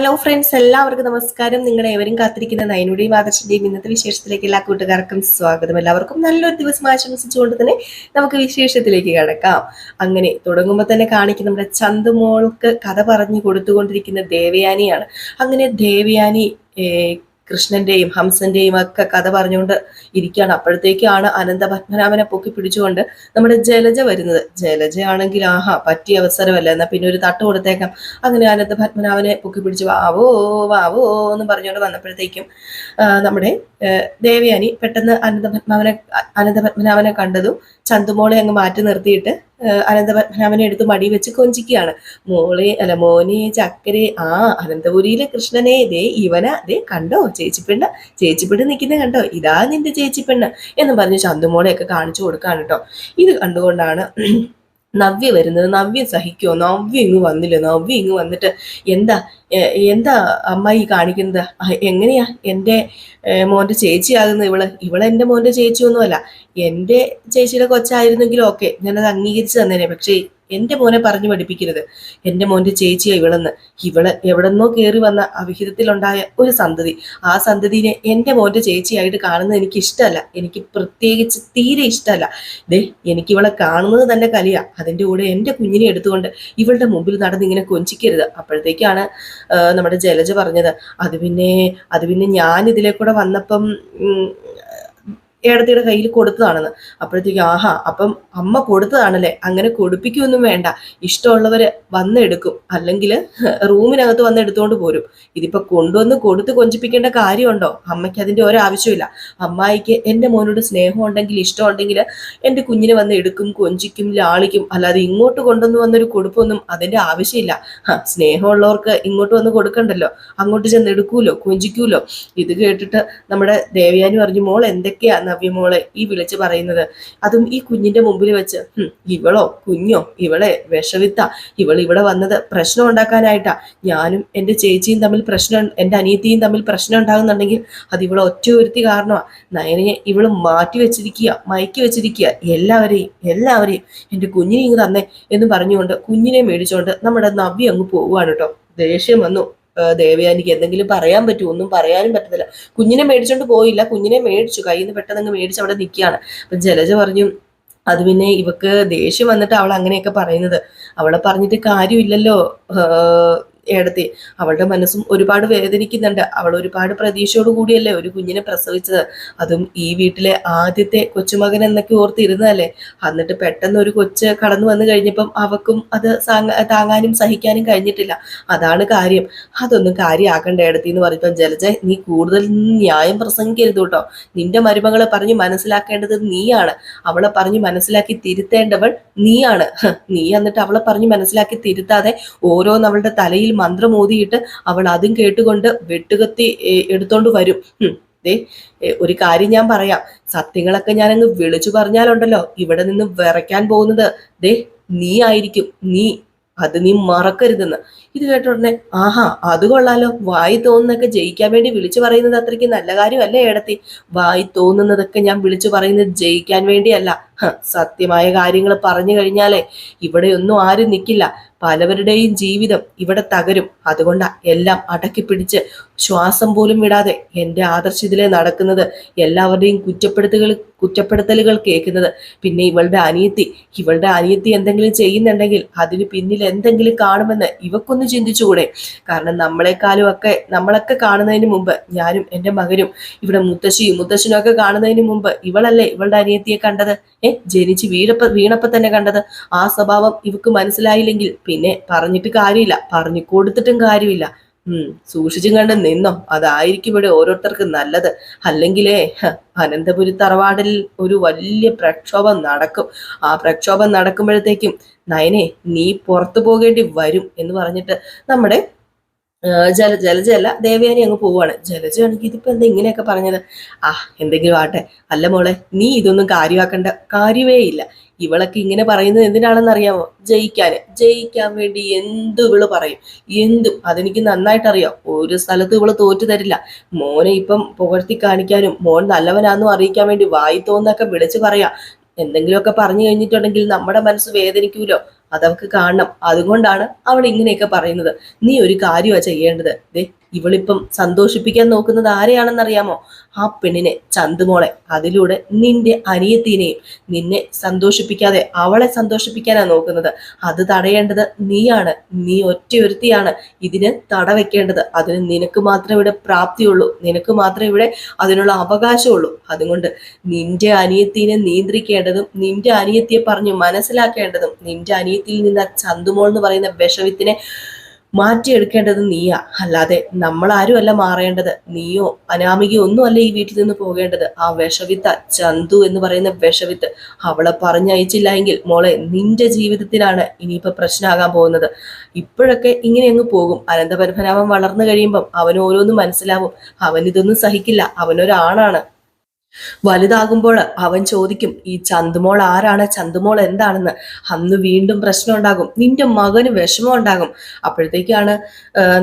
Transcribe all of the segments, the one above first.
Hello friends എല്ലാവർക്കും നമസ്കാരം. നിങ്ങളെ ഏവരും കാത്തിരിക്കുന്ന നയനുടെയും ആദർശിന്റെയും ഇന്നത്തെ വിശേഷത്തിലേക്ക് എല്ലാ കൂട്ടുകാർക്കും സ്വാഗതം. എല്ലാവർക്കും നല്ലൊരു ദിവസം ആശംസിച്ചുകൊണ്ട് തന്നെ നമുക്ക് വിശേഷത്തിലേക്ക് കിടക്കാം. അങ്ങനെ തുടങ്ങുമ്പോൾ തന്നെ കാണിക്കുന്ന നമ്മുടെ ചന്തുമോൾക്ക് കഥ പറഞ്ഞു കൊടുത്തുകൊണ്ടിരിക്കുന്ന ദേവയാനിയാണ്. അങ്ങനെ ദേവയാനി കൃഷ്ണന്റെയും ഹംസന്റെയും ഒക്കെ കഥ പറഞ്ഞുകൊണ്ട് ഇരിക്കുകയാണ്. അപ്പോഴത്തേക്കാണ് അനന്ത പത്മനാഭനെ പൊക്കി പിടിച്ചുകൊണ്ട് നമ്മുടെ ജലജ വരുന്നത്. ജലജയാണെങ്കിൽ ആഹാ പറ്റിയ അവസരമല്ല. എന്നാ പിന്നെ ഒരു തട്ട് കൊടുത്തേക്കാം. അങ്ങനെ അനന്ത പത്മനാഭനെ പൊക്കി പിടിച്ച് വാവോ വാവോ എന്ന് പറഞ്ഞുകൊണ്ട് വന്നപ്പോഴത്തേക്കും നമ്മുടെ ദേവയാനി പെട്ടെന്ന് അനന്ത പത്മാവനെ അനന്ത പത്മനാഭനെ കണ്ടതും ചന്തുമോളെ അങ്ങ് മാറ്റി നിർത്തിയിട്ട് അനന്തപത്മനാഭനെ എടുത്ത് മടി വെച്ച് കൊഞ്ചിക്കുകയാണ്. മോളെ അല്ല മോനെ ചക്കരെ ആ അനന്തപുരിയിലെ കൃഷ്ണനെ ദേ ഇവന ദേ കണ്ടോ ചേച്ചിപ്പെണ്ണ് ചേച്ചിപ്പെണ്ണ് നിൽക്കുന്ന കണ്ടോ ഇതാ നിന്റെ ചേച്ചിപ്പെണ്ണ് എന്ന് പറഞ്ഞ് ചന്തുമോളെയൊക്കെ കാണിച്ചു കൊടുക്കാണ് കേട്ടോ. ഇത് കണ്ടുകൊണ്ടാണ് നവ്യ വരുന്നത്. നവ്യ സഹിക്കുമോ നവ്യ ഇങ്ങ് വന്നില്ല? നവ്യ ഇങ്ങ് വന്നിട്ട് എന്താ എന്താ അമ്മായി കാണിക്കുന്നത്? എങ്ങനെയാ എന്റെ മോന്റെ ചേച്ചിയാകുന്നത് ഇവൾ? ഇവളെ എന്റെ മോന്റെ ചേച്ചിയൊന്നുമല്ല. എന്റെ ചേച്ചിയുടെ കൊച്ചായിരുന്നെങ്കിലും ഓക്കെ ഞാനത് അംഗീകരിച്ച് തന്നേനെ. പക്ഷേ എന്റെ മോനെ പറഞ്ഞു പഠിപ്പിക്കരുത്. എന്റെ മോന്റെ ചേച്ചിയാ ഇവളെന്ന്. ഇവൾ എവിടെന്നോ കയറി വന്ന അവിഹിതത്തിലുണ്ടായ ഒരു സന്തതി. ആ സന്തതിനെ എന്റെ മോന്റെ ചേച്ചിയായിട്ട് കാണുന്നത് എനിക്ക് ഇഷ്ടമല്ല. എനിക്ക് പ്രത്യേകിച്ച് തീരെ ഇഷ്ടമല്ല. ദേ എനിക്ക് ഇവളെ കാണുന്നത് തന്നെ കലിയാ. അതിന്റെ കൂടെ എന്റെ കുഞ്ഞിനെ എടുത്തുകൊണ്ട് ഇവളുടെ മുമ്പിൽ നടന്ന് ഇങ്ങനെ കൊഞ്ചിക്കരുത്. അപ്പോഴത്തേക്കാണ് നമ്മുടെ ജലജ പറഞ്ഞത്. അത് പിന്നെ അത് പിന്നെ ഞാൻ ഇതിലെ കൂടെ വന്നപ്പം ഏടത്തിയുടെ കയ്യിൽ കൊടുത്തതാണെന്ന്. അപ്പോഴത്തേക്കും ആഹാ അപ്പം അമ്മ കൊടുത്തതാണല്ലേ? അങ്ങനെ കൊടുപ്പിക്കൊന്നും വേണ്ട. ഇഷ്ടമുള്ളവർ വന്നെടുക്കും. അല്ലെങ്കിൽ റൂമിനകത്ത് വന്ന് എടുത്തുകൊണ്ട് പോരും. ഇതിപ്പോൾ കൊണ്ടുവന്ന് കൊടുത്ത് കൊഞ്ചിപ്പിക്കേണ്ട കാര്യമുണ്ടോ? അമ്മയ്ക്ക് അതിന്റെ ഒരാവശ്യമില്ല. അമ്മായിക്ക് എന്റെ മോനോട് സ്നേഹം ഉണ്ടെങ്കിൽ ഇഷ്ടം ഉണ്ടെങ്കിൽ എന്റെ കുഞ്ഞിനെ വന്ന് എടുക്കും കൊഞ്ചിക്കും ലാളിക്കും. അല്ലാതെ ഇങ്ങോട്ട് കൊണ്ടുവന്ന് വന്നൊരു കൊടുപ്പൊന്നും അതിന്റെ ആവശ്യമില്ല. സ്നേഹമുള്ളവർക്ക് ഇങ്ങോട്ട് വന്ന് കൊടുക്കണ്ടല്ലോ. അങ്ങോട്ട് ചെന്ന് എടുക്കൂലോ കൊഞ്ചിക്കൂലോ? ഇത് കേട്ടിട്ട് നമ്മുടെ ദേവയാനി പറഞ്ഞു മോൾ എന്തൊക്കെയാ നവ്യമോളെ ഈ വിളിച്ചു പറയുന്നത്. അതും ഈ കുഞ്ഞിന്റെ മുമ്പിൽ വെച്ച് ഇവളോ കുഞ്ഞോ ഇവളെ വിഷവിത്ത. ഇവൾ ഇവിടെ വന്നത് പ്രശ്നം ഉണ്ടാക്കാനായിട്ടാ. ഞാനും എന്റെ ചേച്ചിയും തമ്മിൽ പ്രശ്നം എന്റെ അനിയത്തിയും തമ്മിൽ പ്രശ്നം ഉണ്ടാകുന്നുണ്ടെങ്കിൽ അത് ഇവളെ ഒറ്റ ഒരുത്തി കാരണമാ. നയനയെ ഇവൾ മാറ്റി വെച്ചിരിക്കുക മയക്കി വെച്ചിരിക്കുക. എല്ലാവരെയും എല്ലാവരെയും എന്റെ കുഞ്ഞിനെ ഇങ്ങ് തന്നെ എന്ന് പറഞ്ഞുകൊണ്ട് കുഞ്ഞിനെ മേടിച്ചുകൊണ്ട് നമ്മുടെ നവ്യ അങ്ങ് പോവുകയാണ് കേട്ടോ. ദേഷ്യം വന്നു. ദേവയാനിക്ക് എന്തെങ്കിലും പറയാൻ പറ്റുമോ? ഒന്നും പറയാനും പറ്റത്തില്ല. കുഞ്ഞിനെ മേടിച്ചോണ്ട് പോയില്ല. കുഞ്ഞിനെ മേടിച്ചു. കയ്യിൽ നിന്ന് പെട്ടെന്ന് അങ്ങ് മേടിച്ച് അവിടെ നിൽക്കുകയാണ് അപ്പൊ ജലജ പറഞ്ഞു അത് പിന്നെ ഇവക്ക് ദേഷ്യം വന്നിട്ട് അവൾ അങ്ങനെയൊക്കെ പറയുന്നത്. അവളെ പറഞ്ഞിട്ട് കാര്യമില്ലല്ലോ. ഏടത്തി അവളുടെ മനസ്സും ഒരുപാട് വേദനിക്കുന്നുണ്ട്. അവൾ ഒരുപാട് പ്രതീക്ഷയോട് കൂടിയല്ലേ ഒരു കുഞ്ഞിനെ പ്രസവിച്ചത്. അതും ഈ വീട്ടിലെ ആദ്യത്തെ കൊച്ചുമകൻ എന്നൊക്കെ ഓർത്തിരുന്നതല്ലേ? എന്നിട്ട് പെട്ടെന്ന് ഒരു കൊച്ച് കടന്നു വന്നു കഴിഞ്ഞപ്പം അവക്കും അത് താങ്ങാനും സഹിക്കാനും കഴിഞ്ഞിട്ടില്ല. അതാണ് കാര്യം. അതൊന്നും കാര്യമാക്കണ്ട ഇടത്തി എന്ന് പറഞ്ഞപ്പം ജലജ നീ കൂടുതൽ ന്യായം പ്രസംഗിക്കരുത് കേട്ടോ. നിന്റെ മരുമകളെ പറഞ്ഞ് മനസ്സിലാക്കേണ്ടത് നീയാണ്. അവളെ പറഞ്ഞ് മനസ്സിലാക്കി തിരുത്തേണ്ടവൾ നീയാണ്. നീ എന്നിട്ട് അവളെ പറഞ്ഞ് മനസ്സിലാക്കി തിരുത്താതെ ഓരോന്ന് അവളുടെ തലയിൽ മന്ത്രം ഓതിയിട്ട് അവൾ അതും കേട്ടുകൊണ്ട് വെട്ടുകത്തി എടുത്തോണ്ട് വരും. ദേ ഒരു കാര്യം ഞാൻ പറയാം. സത്യങ്ങളൊക്കെ ഞാൻ അങ്ങ് വിളിച്ചു പറഞ്ഞാലുണ്ടല്ലോ ഇവിടെ നിന്ന് വിറയ്ക്കാൻ പോകുന്നത്. ദേ നീ ആയിരിക്കും. നീ അത് നീ മറക്കരുതെന്ന്. ഇത് കേട്ട ഉടനെ ആഹാ അത് കൊള്ളാലോ. വായി തോന്നുന്നൊക്കെ ജയിക്കാൻ വേണ്ടി വിളിച്ചു പറയുന്നത് അത്രയ്ക്ക് നല്ല കാര്യമല്ലേ ഏടത്തി? വായി തോന്നുന്നതൊക്കെ ഞാൻ വിളിച്ചു പറയുന്നത് ജയിക്കാൻ വേണ്ടിയല്ല. സത്യമായ കാര്യങ്ങൾ പറഞ്ഞു കഴിഞ്ഞാലേ ഇവിടെ ഒന്നും ആരും നിൽക്കില്ല പലവരുടെയും ജീവിതം ഇവിടെ തകരും. അതുകൊണ്ട് എല്ലാം അടക്കി പിടിച്ച് ശ്വാസം പോലും വിടാതെ എന്റെ ആദർശത്തിലെ നടക്കുന്നത് എല്ലാവരുടെയും കുറ്റപ്പെടുത്തുകൾ കുറ്റപ്പെടുത്തലുകൾ കേൾക്കുന്നത്. പിന്നെ ഇവളുടെ അനിയത്തി ഇവളുടെ അനിയത്തി എന്തെങ്കിലും ചെയ്യുന്നുണ്ടെങ്കിൽ അതിന് പിന്നിൽ എന്തെങ്കിലും കാണുമെന്ന് ഇവക്കൊന്ന് ചിന്തിച്ചുകൂടെ? കാരണം നമ്മളെക്കാളും ഒക്കെ നമ്മളൊക്കെ കാണുന്നതിന് മുമ്പ് ഞാനും എന്റെ മകനും ഇവിടെ മുത്തശ്ശിയും മുത്തശ്ശനും ഒക്കെ കാണുന്നതിന് മുമ്പ് ഇവളല്ലേ ഇവളുടെ അനിയത്തിയെ കണ്ടത്? ഏ? ജനിച്ച് വീഴപ്പ വീണപ്പോ തന്നെ കണ്ടത്. ആ സ്വഭാവം ഇവക്ക് മനസ്സിലായില്ലെങ്കിൽ പിന്നെ പറഞ്ഞിട്ട് കാര്യമില്ല. പറഞ്ഞു കൊടുത്തിട്ടും കാര്യമില്ല. ഉം സൂക്ഷിച്ചും കണ്ട് നിന്നോ. അതായിരിക്കും ഇവിടെ ഓരോരുത്തർക്ക് നല്ലത്. അല്ലെങ്കിലേ അനന്തപുരി തറവാടിൽ ഒരു വലിയ പ്രക്ഷോഭം നടക്കും. ആ പ്രക്ഷോഭം നടക്കുമ്പോഴത്തേക്കും നയനെ നീ പുറത്തു പോകേണ്ടി വരും എന്ന് പറഞ്ഞിട്ട് നമ്മുടെ ജല ജലജല്ല ദേവയാനി അങ്ങ് പോവാണ്. ജലജയാണെങ്കിൽ ഇതിപ്പോ എന്താ ഇങ്ങനെയൊക്കെ പറഞ്ഞത്? ആ എന്തെങ്കിലും ആട്ടെ അല്ല മോളെ നീ ഇതൊന്നും കാര്യമാക്കേണ്ട. കാര്യമേ ഇല്ല. ഇവളൊക്കെ ഇങ്ങനെ പറയുന്നത് എന്തിനാണെന്ന് അറിയാമോ? ജയിക്കാൻ ജയിക്കാൻ വേണ്ടി എന്ത് ഇവൾ പറയും. എന്തും. അതെനിക്ക് നന്നായിട്ട് അറിയാം ഒരു സ്ഥലത്ത് ഇവൾ തോറ്റു തരില്ല. മോനെ ഇപ്പം പുകഴ്ത്തി കാണിക്കാനും മോൻ നല്ലവനാന്നും അറിയിക്കാൻ വേണ്ടി വായി തോന്നൊക്കെ വിളിച്ചു പറയാം. എന്തെങ്കിലുമൊക്കെ പറഞ്ഞു കഴിഞ്ഞിട്ടുണ്ടെങ്കിൽ നമ്മുടെ മനസ്സ് വേദനിക്കൂലോ? അതവൾക്ക് കാണണം. അതുകൊണ്ടാണ് അവൾ ഇങ്ങനെയൊക്കെ പറയുന്നത്. നീ ഒരു കാര്യമാണ് ചെയ്യേണ്ടത്. ദേ ഇവളിപ്പം സന്തോഷിപ്പിക്കാൻ നോക്കുന്നത് ആരെയാണെന്നറിയാമോ? ആ പെണ്ണിനെ ചന്തുമോളെ. അതിലൂടെ നിന്റെ അനിയത്തിനെയും നിന്നെ സന്തോഷിപ്പിക്കാതെ അവളെ സന്തോഷിപ്പിക്കാനാ നോക്കുന്നത്. അത് തടയേണ്ടത് നീയാണ്. നീ ഒറ്റയൊരുത്തിയാണ് ഇതിന് തടവെക്കേണ്ടത്. അതിന് നിനക്ക് മാത്രമേ ഇവിടെ പ്രാപ്തിയുള്ളൂ. നിനക്ക് മാത്രമേ ഇവിടെ അതിനുള്ള അവകാശമുള്ളൂ. അതുകൊണ്ട് നിന്റെ അനിയത്തിനെ നിയന്ത്രിക്കേണ്ടതും നിന്റെ അനിയത്തിയെ പറഞ്ഞു മനസ്സിലാക്കേണ്ടതും നിന്റെ അനിയത്തിയിൽ നിന്ന് ചന്തുമോൾ എന്ന് പറയുന്ന വിഷവിത്തിനെ മാറ്റിയെടുക്കേണ്ടത് നീയാ. അല്ലാതെ നമ്മളാരുമല്ല മാറേണ്ടത്. നീയോ അനാമികയോ ഒന്നും അല്ല ഈ വീട്ടിൽ നിന്ന് പോകേണ്ടത്. ആ വിഷവിത്ത ചന്തു എന്ന് പറയുന്ന വിഷവിത്ത് അവളെ പറഞ്ഞയച്ചില്ല എങ്കിൽ മോളെ നിന്റെ ജീവിതത്തിലാണ് ഇനിയിപ്പോ പ്രശ്നമാകാൻ പോകുന്നത്. ഇപ്പോഴൊക്കെ ഇങ്ങനെ അങ്ങ് പോകും. അനന്തപരഭനാമം വളർന്നു കഴിയുമ്പം അവൻ ഓരോന്നും മനസ്സിലാവും. അവൻ ഇതൊന്നും സഹിക്കില്ല. അവനൊരാണാണ്. വലുതാകുമ്പോൾ അവൻ ചോദിക്കും ഈ ചന്തുമോൾ ആരാണ്? ചന്തുമോൾ എന്താണെന്ന്? അന്ന് വീണ്ടും പ്രശ്നം ഉണ്ടാകും. നിന്റെ മകന് വിഷമം ഉണ്ടാകും. അപ്പോഴത്തേക്കാണ്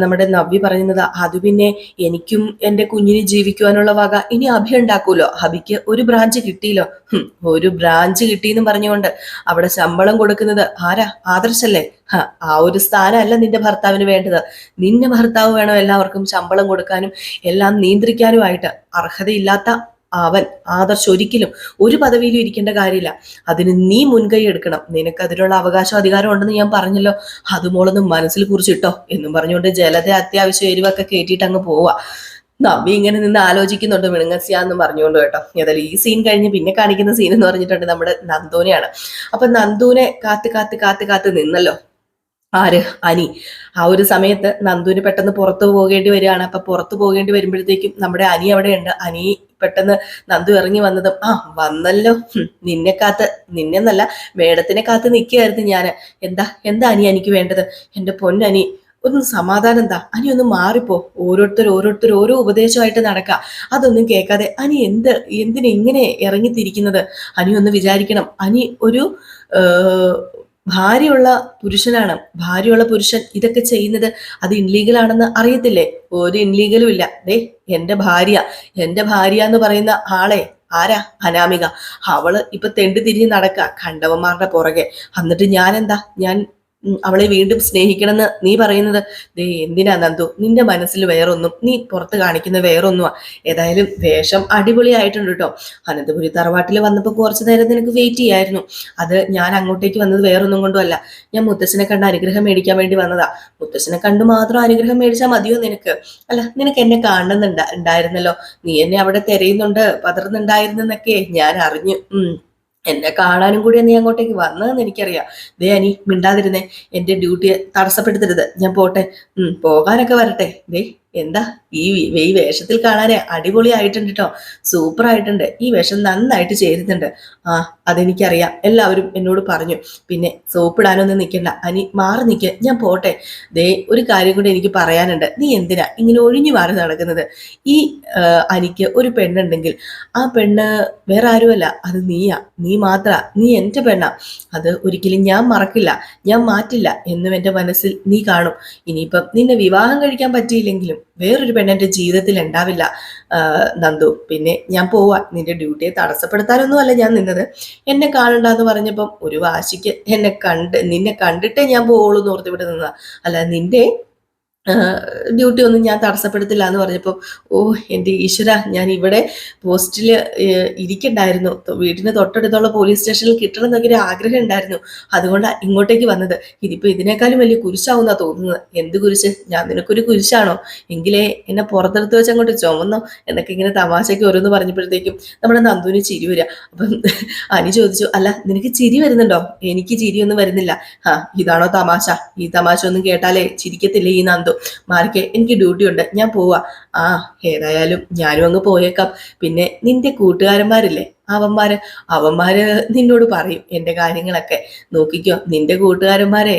നമ്മുടെ നവ്യ പറയുന്നത് അത് പിന്നെ എനിക്കും എന്റെ കുഞ്ഞിന് ജീവിക്കുവാനുള്ള വക ഇനി അഭി ഉണ്ടാക്കുമല്ലോ. അഭിക്ക് ഒരു ബ്രാഞ്ച് കിട്ടിയില്ലോ. ഒരു ബ്രാഞ്ച് കിട്ടിയെന്ന് പറഞ്ഞുകൊണ്ട് അവിടെ ശമ്പളം കൊടുക്കുന്നത് ആരാ? ആദർശല്ലേ? ആ ഒരു സ്ഥാനമല്ല നിന്റെ ഭർത്താവിന് വേണ്ടത്. നിന്റെ ഭർത്താവ് വേണം എല്ലാവർക്കും ശമ്പളം കൊടുക്കാനും എല്ലാം നിയന്ത്രിക്കാനുമായിട്ട്. അർഹതയില്ലാത്ത അവൻ ആദർശ് ഒരിക്കലും ഒരു പദവിയിലും ഇരിക്കേണ്ട കാര്യമില്ല. അതിന് നീ മുൻകൈ എടുക്കണം. നിനക്ക് അതിനുള്ള അവകാശം അധികാരം ഉണ്ടെന്ന് ഞാൻ പറഞ്ഞല്ലോ. അത് മോളൊന്ന് മനസ്സിൽ കുറിച്ചിട്ടോ എന്നും പറഞ്ഞുകൊണ്ട് ജലത അത്യാവശ്യം എരിവൊക്കെ കയറ്റിയിട്ട് അങ്ങ് പോവാ. നവി ഇങ്ങനെ നിന്ന് ആലോചിക്കുന്നുണ്ട് മിണുങ്ങസ്യാന്ന് പറഞ്ഞുകൊണ്ട് കേട്ടോ. ഏതായാലും ഈ സീൻ കഴിഞ്ഞ് പിന്നെ കാണിക്കുന്ന സീൻ എന്ന് പറഞ്ഞിട്ടുണ്ട് നമ്മുടെ നന്ദൂനെയാണ്. അപ്പൊ നന്ദൂനെ കാത്ത് കാത്ത് കാത്ത് കാത്ത് നിന്നല്ലോ. ആര്? അനി. ആ ഒരു സമയത്ത് നന്ദുവിന് പെട്ടെന്ന് പുറത്തു പോകേണ്ടി വരികയാണ്. അപ്പൊ പുറത്തു പോകേണ്ടി വരുമ്പോഴത്തേക്കും നമ്മുടെ അനി അവിടെയുണ്ട്. അനി പെട്ടെന്ന് നന്ദു ഇറങ്ങി വന്നതും ആ വന്നല്ലോ. നിന്നെ കാത്ത് നിന്നെന്നല്ല മേഡത്തിനെ കാത്ത് നിൽക്കുകയായിരുന്നു ഞാൻ എന്താ എന്താ അനി എനിക്ക് വേണ്ടത്? എന്റെ പൊന്നനി ഒന്ന് സമാധാനം എന്താ അനി ഒന്ന് മാറിപ്പോ. ഓരോരുത്തർ ഓരോരുത്തർ ഓരോ ഉപദേശമായിട്ട് നടക്കുക അതൊന്നും കേൾക്കാതെ അനി എന്ത് എന്തിനെ ഇങ്ങനെ ഇറങ്ങിത്തിരിക്കുന്നത്? അനി ഒന്ന് വിചാരിക്കണം. അനി ഒരു ഭാര്യയുള്ള പുരുഷനാണ്. ഭാര്യയുള്ള പുരുഷൻ ഇതൊക്കെ ചെയ്യുന്നത് അത് ഇൻലീഗൽ ആണെന്ന് അറിയത്തില്ലേ? ഒരു ഇൻലീഗലും ഇല്ല. ദേ എന്റെ ഭാര്യ. എന്റെ ഭാര്യ എന്ന് പറയുന്ന ആളെ ആരാ? അനാമിക. അവൾ ഇപ്പൊ തെണ്ടി തിരിഞ്ഞ് നടക്ക കണ്ടവന്മാരുടെ പുറകെ. എന്നിട്ട് ഞാൻ എന്താ ഞാൻ അവളെ വീണ്ടും സ്നേഹിക്കണമെന്ന് നീ പറയുന്നത്? ദേ എന്തിനാ നന്ദു? നിന്റെ മനസ്സിൽ വേറൊന്നും നീ പുറത്ത് കാണിക്കുന്ന വേറൊന്നുമാ ഏതായാലും വേഷം അടിപൊളിയായിട്ടുണ്ട് കേട്ടോ അനന്തപുരി തറവാട്ടിൽ വന്നപ്പോൾ കുറച്ചു നേരം നിനക്ക് വെയിറ്റ് ചെയ്യായിരുന്നു. അത് ഞാൻ അങ്ങോട്ടേക്ക് വന്നത് വേറൊന്നും കൊണ്ടുമല്ല. ഞാൻ മുത്തശ്ശനെ കണ്ട് അനുഗ്രഹം മേടിക്കാൻ വേണ്ടി വന്നതാ. മുത്തശ്ശനെ കണ്ടു മാത്രം അനുഗ്രഹം മേടിച്ചാൽ മതിയോ നിനക്ക്? അല്ല നിനക്ക് എന്നെ കാണുന്നുണ്ട് ഉണ്ടായിരുന്നല്ലോ. നീ എന്നെ അവിടെ തിരയുന്നുണ്ട് പതറുന്നുണ്ടായിരുന്നെന്നൊക്കെ ഞാൻ അറിഞ്ഞു. ഉം. എന്നെ കാണാനും കൂടി നീ അങ്ങോട്ടേക്ക് വന്നതെന്ന് എനിക്കറിയാം. ദേ അനി മിണ്ടാതിരുന്നേ. എന്റെ ഡ്യൂട്ടിയെ തടസ്സപ്പെടുത്തരുത്. ഞാൻ പോട്ടെ. പോകാനൊക്കെ വരട്ടെ. ദേ. എന്താ ഈ ഈ വേഷത്തിൽ കാണാനേ അടിപൊളിയായിട്ടുണ്ട് കേട്ടോ സൂപ്പർ ആയിട്ടുണ്ട് ഈ വേഷം നന്നായിട്ട് ചേരുന്നുണ്ട്. ആ അതെനിക്കറിയാം. എല്ലാവരും എന്നോട് പറഞ്ഞു. പിന്നെ സോപ്പിടാനൊന്നും നിൽക്കണ്ട അനി മാറി നിൽക്കുക ഞാൻ പോട്ടെ. ദേ ഒരു കാര്യം കൂടി എനിക്ക് പറയാനുണ്ട്. നീ എന്തിനാ ഇങ്ങനെ ഒഴിഞ്ഞു മാറി നടക്കുന്നത്? ഈ അനിക്ക് ഒരു പെണ്ണുണ്ടെങ്കിൽ ആ പെണ്ണ് വേറെ ആരുമല്ല. അത് നീയാ. നീ മാത്ര. നീ എന്റെ പെണ്ണാ. അത് ഒരിക്കലും ഞാൻ മറക്കില്ല. ഞാൻ മാറ്റില്ല എന്നും എന്റെ മനസ്സിൽ നീ കാണും. ഇനിയിപ്പം നിന്നെ വിവാഹം കഴിക്കാൻ പറ്റിയില്ലെങ്കിലും വേറൊരു പെണ്ണെന്റെ ജീവിതത്തിൽ ഉണ്ടാവില്ല നന്ദു. പിന്നെ ഞാൻ പോവാ. നിന്റെ ഡ്യൂട്ടിയെ തടസ്സപ്പെടുത്താനൊന്നും അല്ല ഞാൻ നിന്നത്. എന്നെ കാണണ്ടെന്ന് പറഞ്ഞപ്പം ഒരു വാശിക്ക് എന്നെ കണ്ട് നിന്നെ കണ്ടിട്ടേ ഞാൻ പോവുള്ളൂ എന്ന് ഓർത്തിവിടെ നിന്നതാ. അല്ല നിന്റെ ഡ്യൂട്ടി ഒന്നും ഞാൻ തടസ്സപ്പെടുത്തില്ല എന്ന് പറഞ്ഞപ്പോൾ ഓ എന്റെ ഈശ്വര ഞാൻ ഇവിടെ പോസ്റ്റിൽ ഇരിക്കണ്ടായിരുന്നു. വീടിന് തൊട്ടടുത്തുള്ള പോലീസ് സ്റ്റേഷനിൽ കിട്ടണം എന്നൊക്കെ ഒരു ആഗ്രഹം ഉണ്ടായിരുന്നു. അതുകൊണ്ടാണ് ഇങ്ങോട്ടേക്ക് വന്നത്. ഇതിപ്പോൾ ഇതിനേക്കാളും വലിയ കുരിശാവുന്നാ തോന്നുന്നത്. എന്ത് കുരിശ്? ഞാൻ നിനക്കൊരു കുരിശാണോ? എങ്കിലേ എന്നെ പുറത്തെടുത്ത് വെച്ച് അങ്ങോട്ട് ചുമന്നോ? എന്നൊക്കെ ഇങ്ങനെ തമാശയ്ക്ക് ഓരോന്ന് പറഞ്ഞപ്പോഴത്തേക്കും നമ്മുടെ നന്ദുവിന് ചിരി വരിക അപ്പം അനി ചോദിച്ചു അല്ല നിനക്ക് ചിരി വരുന്നുണ്ടോ? എനിക്ക് ചിരിയൊന്നും വരുന്നില്ല. ആ ഇതാണോ തമാശ? ഈ തമാശ ഒന്നും കേട്ടാലേ ചിരിക്കത്തില്ലേ ഈ നന്ദു? മാറിക്കെ എനിക്ക് ഡ്യൂട്ടി ഉണ്ട് ഞാൻ പോവാ. ആ ഏതായാലും ഞാനും അങ്ങ് പോയേക്കാം. പിന്നെ നിന്റെ കൂട്ടുകാരന്മാരില്ലേ? അവന്മാര് അവന്മാര് നിന്നോട് പറയും എന്റെ കാര്യങ്ങളൊക്കെ. നോക്കിക്കോ നിന്റെ കൂട്ടുകാരന്മാരെ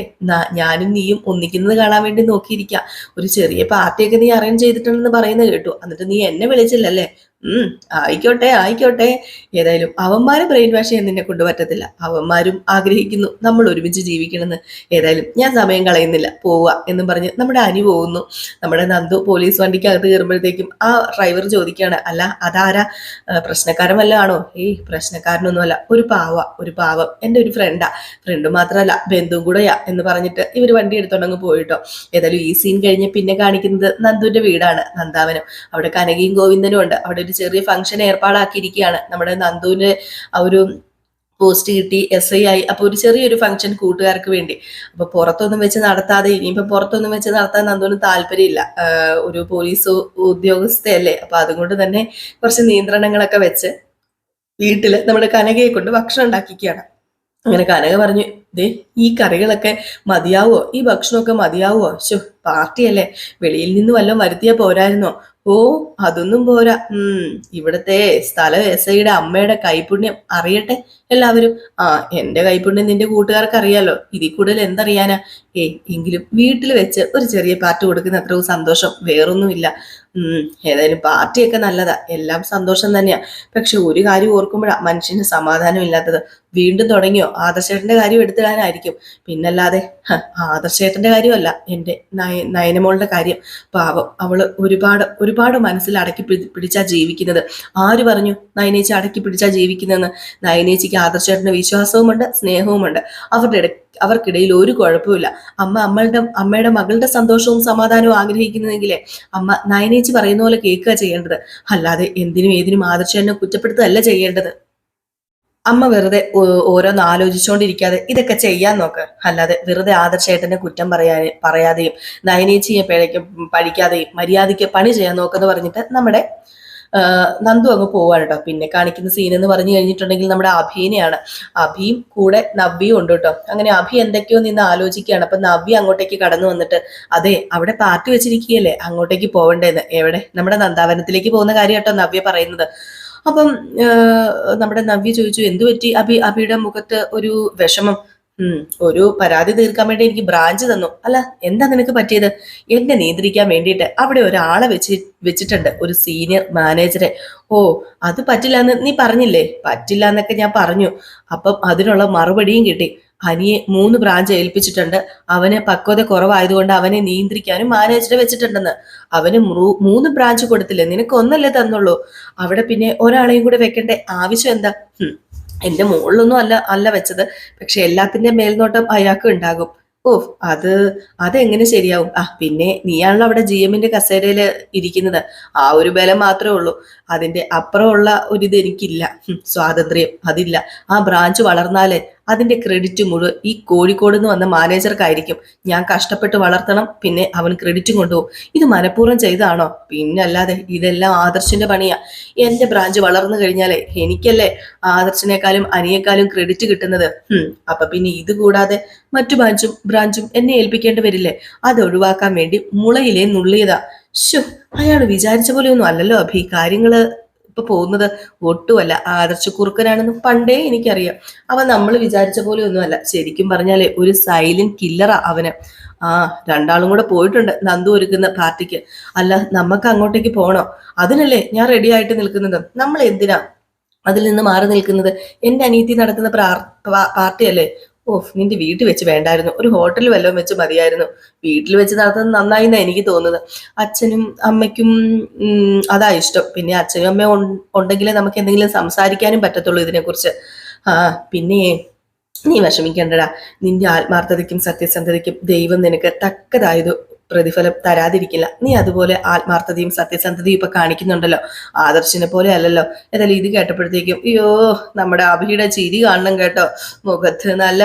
ഞാനും നീയും ഒന്നിക്കുന്നത് കാണാൻ വേണ്ടി നോക്കിയിരിക്കാം. ഒരു ചെറിയ പാർട്ടിയൊക്കെ നീ അറേഞ്ച് ചെയ്തിട്ടുണ്ടെന്ന് പറയുന്നത് കേട്ടു. എന്നിട്ട് നീ എന്നെ വിളിച്ചില്ലല്ലേ? ഉം ആയിക്കോട്ടെ ആയിക്കോട്ടെ. ഏതായാലും അവന്മാരെ ബ്രെയിൻ വാഷ് ചെയ്യാൻ നിന്നെ കൊണ്ട് പറ്റത്തില്ല അവന്മാരും ആഗ്രഹിക്കുന്നു നമ്മൾ ഒരുമിച്ച് ജീവിക്കണമെന്ന്. ഏതായാലും ഞാൻ സമയം കളയുന്നില്ല. പോവുക എന്നും പറഞ്ഞ് നമ്മുടെ അനി പോകുന്നു. നമ്മുടെ നന്ദു പോലീസ് വണ്ടിക്കകത്ത് കയറുമ്പോഴത്തേക്കും ആ ഡ്രൈവർ ചോദിക്കുകയാണ് അല്ല അതാരാ? പ്രശ്നക്കാരൻ വല്ലതും ആണോ ഏയ് പ്രശ്നക്കാരനൊന്നുമല്ല. ഒരു പാവ ഒരു പാവം. എന്റെ ഒരു ഫ്രണ്ടാ ഫ്രണ്ട് മാത്രമല്ല ബന്ധുവും കൂടെയാ എന്ന് പറഞ്ഞിട്ട് ഇവർ വണ്ടി എടുത്തോണ്ടങ്ങ് പോയിട്ടോ. ഏതായാലും ഈ സീൻ കഴിഞ്ഞ് പിന്നെ കാണിക്കുന്നത് നന്ദുവിന്റെ വീടാണ് നന്ദാവനം. അവിടെ കനകയും ഗോവിന്ദനും ഉണ്ട്. അവിടെ ഒരു ചെറിയ ഫംഗ്ഷൻ ഏർപ്പാടാക്കിയിരിക്കുകയാണ്. നമ്മുടെ നന്ദുവിന്റെ ആ ഒരു പോസ്റ്റ് കിട്ടി എസ് ഐ ആയി. അപ്പോൾ ഒരു ചെറിയൊരു ഫംഗ്ഷൻ കൂട്ടുകാർക്ക് വേണ്ടി. അപ്പോൾ പുറത്തൊന്നും വെച്ച് നടത്താതെ ഇനിയിപ്പം പുറത്തൊന്നും വെച്ച് നടത്താൻ നന്ദുവിന് താല്പര്യമില്ല. ഒരു പോലീസ് ഉദ്യോഗസ്ഥയല്ലേ? അപ്പോൾ അതുകൊണ്ട് തന്നെ കുറച്ച് നിയന്ത്രണങ്ങളൊക്കെ വെച്ച് വീട്ടിൽ നമ്മുടെ കനകയെ കൊണ്ട് ഭക്ഷണം ഉണ്ടാക്കിക്കുകയാണ് അങ്ങനെ കനക പറഞ്ഞു ദേ ഈ കറികളൊക്കെ മതിയാവോ? ഈ ഭക്ഷണമൊക്കെ മതിയാവോ? ശോ പാർട്ടിയല്ലേ. വെളിയിൽ നിന്ന് വല്ലതും വരുത്തിയാ പോരായിരുന്നോ? ഓ അതൊന്നും പോരാ. ഉം ഇവിടത്തെ സ്ഥല എസ് ഐയുടെ അമ്മയുടെ കൈപുണ്യം അറിയട്ടെ. എല്ലാവരും ആ എന്റെ കൈപുണ്യം നിന്റെ കൂട്ടുകാർക്ക് അറിയാലോ ഇതിൽ കൂടുതൽ എന്തറിയാനാ? ഏ എങ്കിലും വീട്ടിൽ വെച്ച് ഒരു ചെറിയ പാർട്ടി കൊടുക്കുന്ന അത്രയും സന്തോഷം വേറൊന്നുമില്ല. ഉം ഏതായാലും പാർട്ടിയൊക്കെ നല്ലതാ. എല്ലാം സന്തോഷം തന്നെയാ. പക്ഷെ ഒരു കാര്യം ഓർക്കുമ്പോഴാ മനുഷ്യന് സമാധാനം ഇല്ലാത്തത്. വീണ്ടും തുടങ്ങിയോ? ആദർശേട്ടന്റെ കാര്യം എടുത്തിടാനായിരിക്കും. പിന്നല്ലാതെ ആദർശേട്ടന്റെ കാര്യമല്ല. എന്റെ നയ- നയനമോളുടെ കാര്യം. പാവം അവൾ ഒരുപാട് ഒരുപാട് മനസ്സിൽ അടക്കി പിടി- പിടിച്ചാ ജീവിക്കുന്നത്. ആര് പറഞ്ഞു നയനേച്ചി അടക്കി പിടിച്ചാ ജീവിക്കുന്നതെന്ന്? നയനേച്ചിക്ക് ആദർശേട്ടന് വിശ്വാസവുമുണ്ട് സ്നേഹവുമുണ്ട്. അവരുടെ അവർക്കിടയിൽ ഒരു കുഴപ്പമില്ല അമ്മ അമ്മളുടെ അമ്മയുടെ മകളുടെ സന്തോഷവും സമാധാനവും ആഗ്രഹിക്കുന്നതെങ്കിലേ അമ്മ നയനേച്ചി പറയുന്ന പോലെ കേൾക്കുക ചെയ്യേണ്ടത്. അല്ലാതെ എന്തിനും ഏതിനും ആദർശേട്ടനെ കുറ്റപ്പെടുത്തുകയല്ല ചെയ്യേണ്ടത്. അമ്മ വെറുതെ ഓരോന്ന് ആലോചിച്ചുകൊണ്ടിരിക്കാതെ ഇതൊക്കെ ചെയ്യാൻ നോക്ക്. അല്ലാതെ വെറുതെ ആദർശേട്ടനെ കുറ്റം പറയാ പറയാതെയും നയനേച്ചിയെ പിഴയ്ക്ക് പഴിക്കാതെയും മര്യാദയ്ക്ക് പണി ചെയ്യാൻ നോക്കെന്ന് പറഞ്ഞിട്ട് നമ്മുടെ നന്ദു അങ്ങ് പോവാണ് കേട്ടോ പിന്നെ കാണിക്കുന്ന സീൻ എന്ന് പറഞ്ഞു കഴിഞ്ഞിട്ടുണ്ടെങ്കിൽ നമ്മുടെ അഭിനെയാണ്. അഭിയും കൂടെ നവ്യയും ഉണ്ട് കേട്ടോ അങ്ങനെ അഭി എന്തൊക്കെയോ നിന്ന് ആലോചിക്കുകയാണ്. അപ്പൊ നവ്യ അങ്ങോട്ടേക്ക് കടന്നു വന്നിട്ട് അതെ അവിടെ പാർട്ടി വെച്ചിരിക്കുകയല്ലേ? അങ്ങോട്ടേക്ക് പോവണ്ടേന്ന്. എവിടെ? നമ്മുടെ നന്ദാവനത്തിലേക്ക് പോകുന്ന കാര്യം കേട്ടോ നവ്യ പറയുന്നത്. അപ്പം നമ്മുടെ നവ്യ ചോദിച്ചു എന്തു പറ്റി അഭി? അഭിയുടെ മുഖത്ത് ഒരു വിഷമം ഒരു പരാതി തീർക്കാൻ വേണ്ടി എനിക്ക് ബ്രാഞ്ച് തന്നു. അല്ല എന്താ നിനക്ക് പറ്റിയത്? എന്നെ നിയന്ത്രിക്കാൻ വേണ്ടിയിട്ട് അവിടെ ഒരാളെ വെച്ച് വെച്ചിട്ടുണ്ട് ഒരു സീനിയർ മാനേജറെ ഓ അത് പറ്റില്ല എന്ന് നീ പറഞ്ഞില്ലേ? പറ്റില്ല എന്നൊക്കെ ഞാൻ പറഞ്ഞു. അപ്പം അതിനുള്ള മറുപടിയും കിട്ടി. അനിയെ മൂന്ന് ബ്രാഞ്ച് ഏൽപ്പിച്ചിട്ടുണ്ട്. അവന് പക്വത കുറവായതുകൊണ്ട് അവനെ നിയന്ത്രിക്കാനും മാനേജറെ വെച്ചിട്ടുണ്ടെന്ന്. അവന് മൂന്ന് ബ്രാഞ്ച് കൊടുത്തില്ലേ? നിനക്ക് ഒന്നല്ലേ തന്നുള്ളൂ. അവിടെ പിന്നെ ഒരാളെയും കൂടെ വെക്കേണ്ട ആവശ്യം എന്താ? ഹും, എന്റെ മുകളിലൊന്നും അല്ല അല്ല വെച്ചത്. പക്ഷെ എല്ലാത്തിന്റെ മേൽനോട്ടം അയാൾക്ക് ഉണ്ടാകും. ഓ അത് അതെങ്ങനെ ശരിയാവും? ആ പിന്നെ നീയാണല്ലോ അവിടെ ജി എമ്മിന്റെ കസേരയിൽ ഇരിക്കുന്നത്. ആ ഒരു ബലം മാത്രമേ ഉള്ളൂ. അതിന്റെ അപ്പുറമുള്ള ഒരിത് എനിക്കില്ല. സ്വാതന്ത്ര്യം അതില്ല. ആ ബ്രാഞ്ച് വളർന്നാലേ അതിന്റെ ക്രെഡിറ്റ് മുഴുവൻ ഈ കോഴിക്കോട് നിന്ന് വന്ന മാനേജർക്കായിരിക്കും ഞാൻ കഷ്ടപ്പെട്ട് വളർത്തണം പിന്നെ അവൻ ക്രെഡിറ്റും കൊണ്ടുപോകും. ഇത് മനഃപൂർവം ചെയ്താണോ പിന്നല്ലാതെ ഇതെല്ലാം ആദർശിന്റെ പണിയാ. എന്റെ ബ്രാഞ്ച് വളർന്നു കഴിഞ്ഞാലേ എനിക്കല്ലേ ആദർശിനേക്കാളും അനിയേക്കാളും ക്രെഡിറ്റ് കിട്ടുന്നത്? അപ്പൊ പിന്നെ ഇത് കൂടാതെ മറ്റു ബ്രാഞ്ചും ബ്രാഞ്ചും എന്നെ ഏൽപ്പിക്കേണ്ടി വരില്ലേ? അത് ഒഴിവാക്കാൻ വേണ്ടി മുളയിലെ നുള്ളിയതാ. ശോ അയാൾ വിചാരിച്ച പോലെയൊന്നും അല്ലല്ലോ അഭി. കാര്യങ്ങൾ ഇപ്പൊ പോകുന്നത് ഒട്ടുമല്ല. ആദർശ കുറുക്കനാണെന്ന് പണ്ടേ എനിക്കറിയാം. അവ നമ്മൾ വിചാരിച്ച പോലെ ഒന്നുമല്ല. ശരിക്കും പറഞ്ഞാലേ ഒരു സൈലന്റ് കില്ലറാ അവന്. ആ രണ്ടാളും കൂടെ പോയിട്ടുണ്ട് നന്ദു ഒരുക്കുന്ന പാർട്ടിക്ക്. അല്ല നമുക്ക് അങ്ങോട്ടേക്ക് പോകണോ? അതിനല്ലേ ഞാൻ റെഡി ആയിട്ട് നിൽക്കുന്നത്. നമ്മൾ എന്തിനാ? അതിൽ നിന്ന് മാറി നിൽക്കുന്നത്? അനീതി നടത്തുന്ന പ്രാർ- പാർട്ടിയല്ലേ? ഓ നിന്റെ വീട്ടിൽ വെച്ച് വേണ്ടായിരുന്നു. ഒരു ഹോട്ടലിൽ വല്ലതും വെച്ച് മതിയായിരുന്നു. വീട്ടിൽ വെച്ച് നടത്തുന്നത് നന്നായി എന്നാ എനിക്ക് തോന്നുന്നത്. അച്ഛനും അമ്മയ്ക്കും അതാ ഇഷ്ടം. പിന്നെ അച്ഛനും അമ്മയും ഉണ്ടെങ്കിലേ നമുക്ക് എന്തെങ്കിലും സംസാരിക്കാനും പറ്റത്തുള്ളൂ ഇതിനെക്കുറിച്ച്. ആ പിന്നെ നീ വിഷമിക്കേണ്ടടാ. നിന്റെ ആത്മാർത്ഥതയ്ക്കും സത്യസന്ധതയ്ക്കും ദൈവം നിനക്ക് തക്കതായത്. പ്രതിഫലം തരാതിരിക്കില്ല. നീ അതുപോലെ ആത്മാർത്ഥതയും സത്യസന്ധതയും ഇപ്പൊ കാണിക്കുന്നുണ്ടല്ലോ. ആദർശിനെ പോലെ അല്ലല്ലോ. ഏതായാലും ഇത് കേട്ടപ്പോഴത്തേക്കും അയ്യോ നമ്മുടെ അഭിയുടെ ചിരി കാണണം കേട്ടോ. മുഖത്ത് നല്ല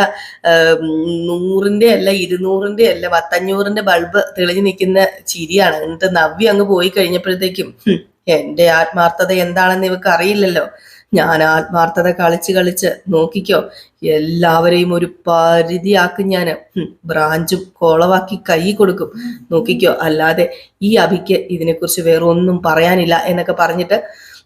നൂറിന്റെ അല്ല ഇരുന്നൂറിന്റെ അല്ല പത്തഞ്ഞൂറിന്റെ ബൾബ് തെളിഞ്ഞു നിൽക്കുന്ന ചിരിയാണ്. എന്നിട്ട് നവ്യ അങ്ങ് പോയി കഴിഞ്ഞപ്പോഴത്തേക്കും എന്റെ ആത്മാർത്ഥത എന്താണെന്ന് ഇവക്ക് അറിയില്ലല്ലോ. ഞാൻ ആത്മാർത്ഥത കളിച്ച് കളിച്ച് നോക്കിക്കോ. എല്ലാവരെയും ഒരു പരിധിയാക്കും ഞാൻ. ബ്രാഞ്ചും കോളവാക്കി കൈ കൊടുക്കും. നോക്കിക്കോ അല്ലാതെ ഈ അഭിക്ക് ഇതിനെക്കുറിച്ച് വേറെ ഒന്നും പറയാനില്ല എന്നൊക്കെ പറഞ്ഞിട്ട്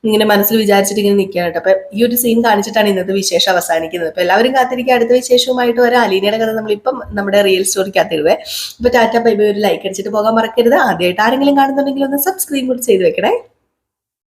ഇങ്ങനെ മനസ്സിൽ വിചാരിച്ചിട്ട് ഇങ്ങനെ നിൽക്കുകയാണ് കേട്ടോ. അപ്പൊ ഈ ഒരു സീൻ കാണിച്ചിട്ടാണ് ഇന്നത്തെ വിശേഷം അവസാനിക്കുന്നത്. അപ്പൊ എല്ലാവരും കാത്തിരിക്കുക. അടുത്ത വിശേഷവുമായിട്ട് വരാം. അലീനയുടെ കഥ നമ്മളിപ്പം നമ്മുടെ റിയൽ സ്റ്റോറിക്കകത്ത് ഇടുവേ. അപ്പൊ ടാറ്റ ബൈ ബൈ ഒരു ലൈക്ക് അടിച്ചിട്ട് പോകാൻ മറക്കരുത്. ആദ്യമായിട്ട് ആരെങ്കിലും കാണുന്നുണ്ടെങ്കിൽ ഒന്ന് സബ്സ്ക്രൈബ് കൂടി ചെയ്ത് വെക്കണേ.